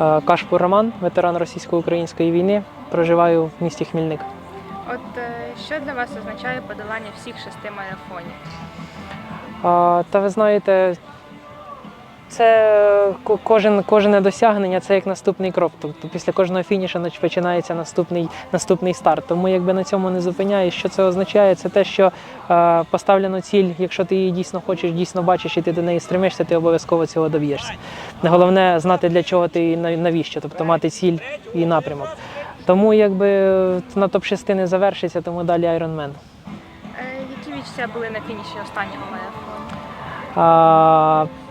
Е, Кашпур Роман, ветеран російсько-української війни. Проживаю в місті Хмільник. От е, що для вас означає подолання всіх шести марафонів? А, Та ви знаєте, це кожен, кожне досягнення це як наступний крок. Тобто після кожного фінішу починається наступний, наступний старт. Тому якби на цьому не зупиняюсь, що це означає? Це те, що е, поставлено ціль, якщо ти її дійсно хочеш, дійсно бачиш і ти до неї стремишся, ти обов'язково цього доб'єшся. Головне знати для чого ти і навіщо, тобто мати ціль і напрямок. Тому якби на топ-6 не завершиться, тому далі Ironman. Е, які відчуття були на фініші останнього марафону?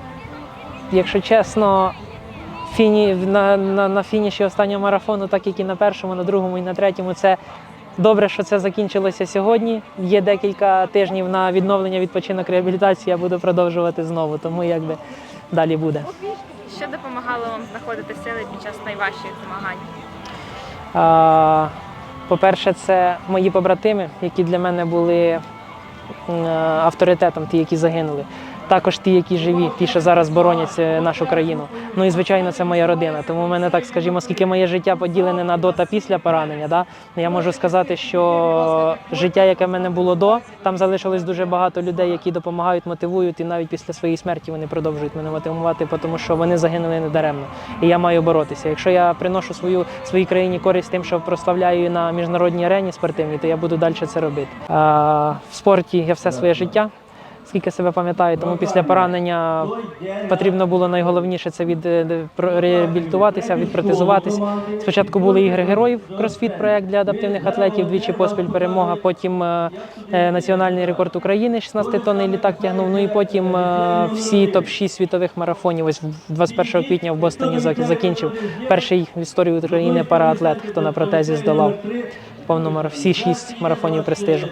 Якщо чесно, фіні, на, на, на фініші останнього марафону, так як і на першому, на другому і на третьому, це добре, що це закінчилося сьогодні. Є декілька тижнів на відновлення, відпочинок, реабілітацію. Я буду продовжувати знову, тому якби далі буде. Що допомагало вам знаходити сили під час найважчих змагань? А, по-перше, це мої побратими, які для мене були авторитетом, ті, які загинули. Також ті, які живі, ті, що зараз боронять е, нашу країну. Ну і звичайно, це моя родина. Тому в мене так, скажімо, оскільки моє життя поділене на до та після поранення, да, я можу сказати, що життя, яке в мене було до, там залишилось дуже багато людей, які допомагають, мотивують, і навіть після своєї смерті вони продовжують мене мотивувати, тому що вони загинули недаремно. І я маю боротися. Якщо я приношу свою своїй країні користь тим, що прославляю на міжнародній арені спортивній, то я буду далі це робити. А, в спорті я все своє життя. Скільки себе пам'ятаю, тому після поранення потрібно було найголовніше це від е, реабілітуватися, відпротезуватись. Спочатку були ігри героїв, кросфіт проект для адаптивних атлетів, двічі поспіль перемога. Потім е, е, національний рекорд України, 16-тонний літак тягнув. Ну і потім всі топ-6 світових марафонів. Ось 21 квітня в Бостоні закінчив перший в історії України параатлет, хто на протезі здолав повну мараф... всі шість марафонів престижу.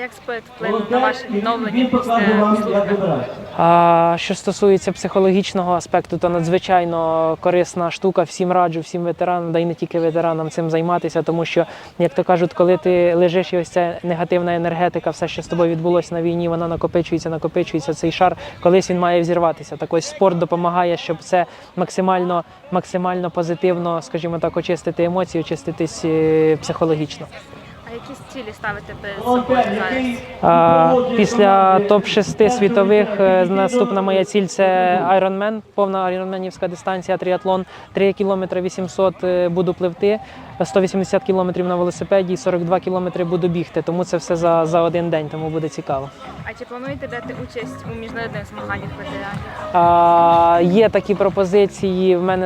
Як спорт вплинув на ваше відновлення після служби? А що стосується психологічного аспекту, то надзвичайно корисна штука. Всім раджу, всім ветеранам, да й не тільки ветеранам цим займатися, тому що, як то кажуть, коли ти лежиш і ось ця негативна енергетика, все, що з тобою відбулося на війні, вона накопичується, накопичується. Цей шар, колись він має взірватися. Так ось спорт допомагає, щоб це максимально, максимально позитивно, скажімо так, очистити емоції, очиститись е, психологічно. А які цілі ставите перед собою зараз? А, Після топ-6 світових е, наступна моя ціль це Ironman, повна айронменівська дистанція, тріатлон, 3 кілометри 800 е, буду пливти, 180 кілометрів на велосипеді і 42 кілометри буду бігти. Тому це все за, за один день, тому буде цікаво. А чи плануєте брати участь у міжнародних змаганнях ветеранів? Є такі пропозиції в мене